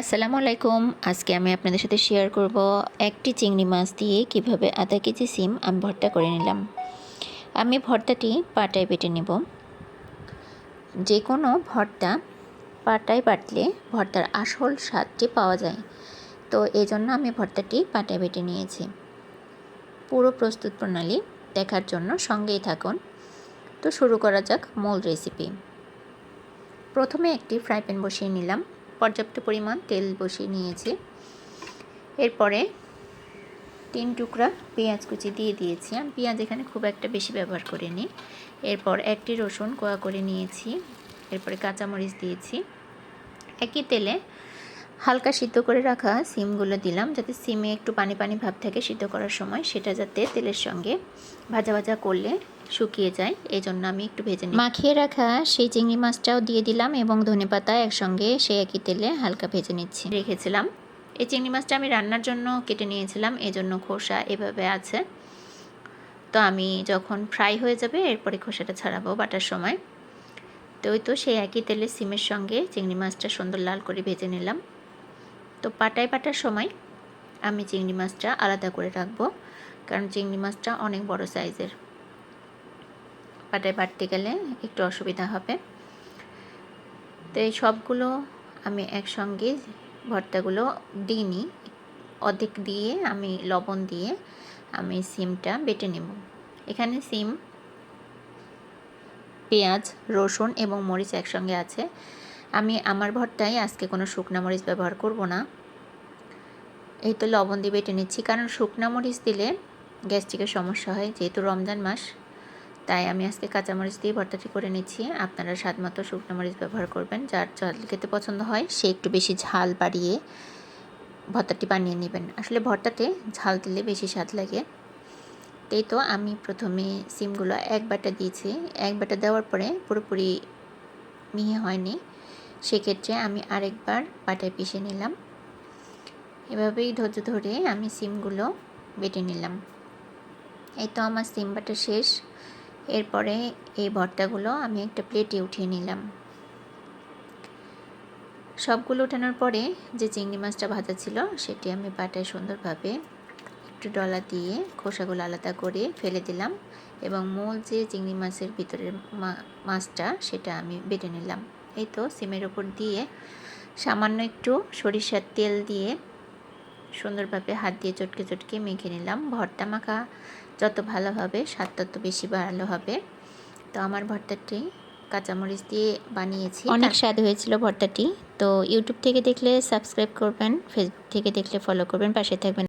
আসসালামু আলাইকুম আজকে আমি আপনাদের সাথে শেয়ার করব একটি চিংড়ি মাছ দিয়ে কীভাবে আধা কেজি সিম আমি ভর্তা করে নিলাম। আমি ভর্তাটি পাটায় বেটে নেব। যে কোনো ভর্তা পাটায় বাটলে ভর্তার আসল স্বাদটি পাওয়া যায়। তো এই জন্য আমি ভর্তাটি পাটায় বেটে নিয়েছি। পুরো প্রস্তুত প্রণালী দেখার জন্য সঙ্গেই থাকুন। তো শুরু করা যাক মূল রেসিপি প্রথমে একটি ফ্রাই প্যান বসিয়ে নিলাম। পর্যাপ্ত পরিমাণ তেল বসিয়ে নিয়েছি। এরপরে তিন টুকরা পেঁয়াজ কুচি দিয়ে দিয়েছি। আমি পেঁয়াজ এখানে খুব একটা বেশি ব্যবহার করিনি। এরপর একটি রসুন কোয়া করে নিয়েছি। এরপরে কাঁচামরিচ দিয়েছি। একই তেলে হালকা সিদ্ধ করে রাখা সিমগুলো দিলাম যাতে সিমে একটু পানি পানি ভাব থাকে সিদ্ধ করার সময়। সেটা যাতে তেলের সঙ্গে ভাজা ভাজা করলে শুকিয়ে যায়। এই জন্য আমি একটু ভেজে নিই মাখিয়ে রাখা সেই চিংড়ি মাছটাও দিয়ে দিলাম এবং ধনে পাতা একসঙ্গে সেই একই তেলে হালকা ভেজে নিচ্ছি। রেখেছিলাম। এই চিংড়ি মাছটা আমি রান্নার জন্য কেটে নিয়েছিলাম, এজন্য খোসা এভাবে আছে। তো আমি যখন ফ্রাই হয়ে যাবে, এরপরে খোসাটা ছাড়াবো বাটার সময়। তো ওই তো সেই একই তেলে সিমের সঙ্গে চিংড়ি মাছটা সুন্দর লাল করে ভেজে নিলাম। তো পাটায় পাটার সময় আমি চিংড়ি মাছটা আলাদা করে রাখব, কারণ চিংড়ি মাছটা অনেক বড় সাইজের। পাটায় বাটতে গেলে একটু অসুবিধা হবে। তো এই সবগুলো আমি একসঙ্গে ভর্তাগুলো দিইনি। অর্ধেক দিয়ে আমি লবণ দিয়ে আমি সিমটা বেটে নেব। এখানে সিম, পেঁয়াজ, রসুন এবং মরিচ একসঙ্গে আছে। আমি আমার ভর্তায় আজকে কোনো শুকনা মরিচ ব্যবহার করব না। এই তো লবণ দিয়ে বেটে নিচ্ছি, কারণ শুকনা মরিচ দিলে গ্যাস্ট্রিকের সমস্যা হয়, যেহেতু রমজান মাস। তাই আমি আজকে কাঁচামরিচ দিয়ে ভর্তাটি করে নিচ্ছি। আপনারা স্বাদ মতো শুকনো মরিচ ব্যবহার করবেন, যার ঝাল খেতে পছন্দ হয়, সে একটু বেশি ঝাল বাড়িয়ে ভর্তাটি বানিয়ে নেবেন। আসলে ভর্তাতে ঝাল দিলে বেশি স্বাদ লাগে। এই তো আমি প্রথমে সিমগুলো এক বাটা দিয়েছি। এক বাটা দেওয়ার পরে পুরোপুরি মিহি হয়নি। সেক্ষেত্রে আমি আরেকবার বাটায় পিষে নিলাম। এভাবেই ধৈর্য ধরে আমি সিমগুলো বেটে নিলাম। এই তো আমার সিম বাটা শেষ। এরপরে এই ভর্তাগুলো আমি একটা প্লেটে উঠিয়ে নিলাম। সবগুলো ওঠানোর পরে যে চিংড়ি মাছটা ভাজা ছিল, সেটি আমি বাটায় সুন্দরভাবে একটু ডলা দিয়ে খোসাগুলো আলাদা করে ফেলে দিলাম এবং মূল যে চিংড়ি মাছের ভিতরের মাছটা, সেটা আমি বেটে নিলাম। এই তো সিমের ওপর দিয়ে সামান্য একটু সরিষার তেল দিয়ে সুন্দরভাবে হাত দিয়ে চটকে চটকে মেখে নিলাম। ভর্তা মাখা যত ভালো হবে স্বাদ তত বেশি ভালো হবে। তো আমার ভর্তাটি কাঁচামরিচ দিয়ে বানিয়েছি। অনেক স্বাদ হয়েছিল ভর্তাটি। তো ইউটিউব থেকে দেখলে সাবস্ক্রাইব করবেন ফেসবুক থেকে দেখলে ফলো করবেন পাশে থাকবেন।